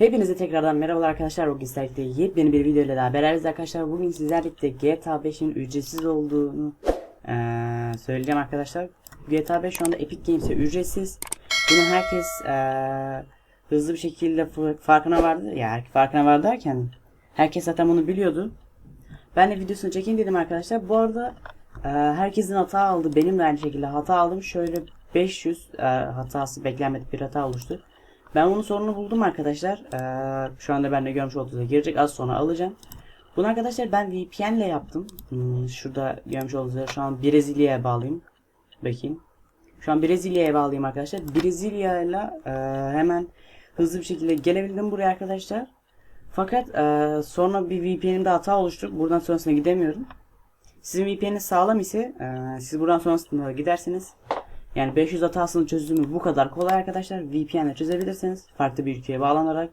Hepinize tekrardan merhabalar arkadaşlar. Bugün sizlerle yepyeni bir video ile beraberiz arkadaşlar. Bugün sizlerle GTA 5'in ücretsiz olduğunu eee, söyleyeceğim arkadaşlar. GTA 5 şu anda Epic Games'e ücretsiz. Bunu herkes eee, hızlı bir şekilde farkına vardı. Ya farkına vardı derken herkes zaten bunu biliyordu. Ben de videosunu çekeyim dedim arkadaşlar. Bu arada eee, herkesin hata aldı. Benim de aynı şekilde hata aldım. Şöyle 500 eee, hatası beklenmedik bir hata oluştu. Ben bunun sorununu buldum arkadaşlar. Ee, şu anda ben de görmüş olduğunuz girecek. Az sonra alacağım. Bunu arkadaşlar ben VPN ile yaptım. Hmm, şurada görmüş olduğunuz şu an Brezilya'ya bağlıyım. Bakayım. Şu an Brezilya'ya bağlıyım arkadaşlar. Brezilya ile e, hemen hızlı bir şekilde gelebildim buraya arkadaşlar. Fakat e, sonra bir VPN'imde hata oluştu. Buradan sonrasına gidemiyorum. Sizin VPN'iniz sağlam ise e, siz buradan sonrasında giderseniz yani 500 hatasının çözümü bu kadar kolay arkadaşlar. VPN ile çözebilirsiniz. Farklı bir ülkeye bağlanarak.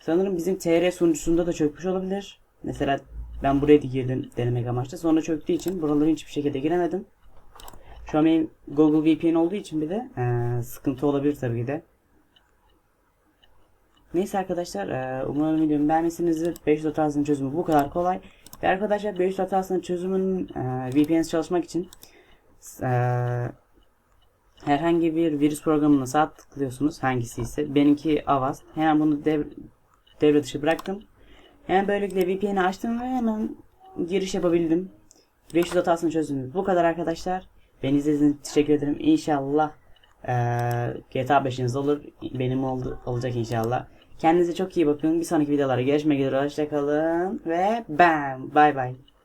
Sanırım bizim TR sunucusunda da çökmüş olabilir. Mesela ben buraya da girdim denemek amaçlı. Sonra çöktüğü için buralara hiçbir şekilde giremedim. Şu an benim Google VPN olduğu için bir de eee, sıkıntı olabilir tabii ki de. Neyse arkadaşlar eee, umarım videomu beğenmişsinizdir. 500 hatasının çözümü bu kadar kolay. Ve arkadaşlar 500 hatasının çözümünün eee VPN çalışmak için eee herhangi bir virüs programına sağ tıklıyorsunuz hangisi ise. Benimki Avast. Hemen bunu dev, devre dışı bıraktım. Hemen böylelikle VPN'i açtım ve hemen giriş yapabildim. 500 hatasını çözdüm. Bu kadar arkadaşlar. Beni izlediğiniz teşekkür ederim. İnşallah eee GTA 5'iniz olur. Benim oldu, olacak inşallah. Kendinize çok iyi bakın. Bir sonraki videolara görüşmek üzere. Hoşçakalın ve bam. Bye bye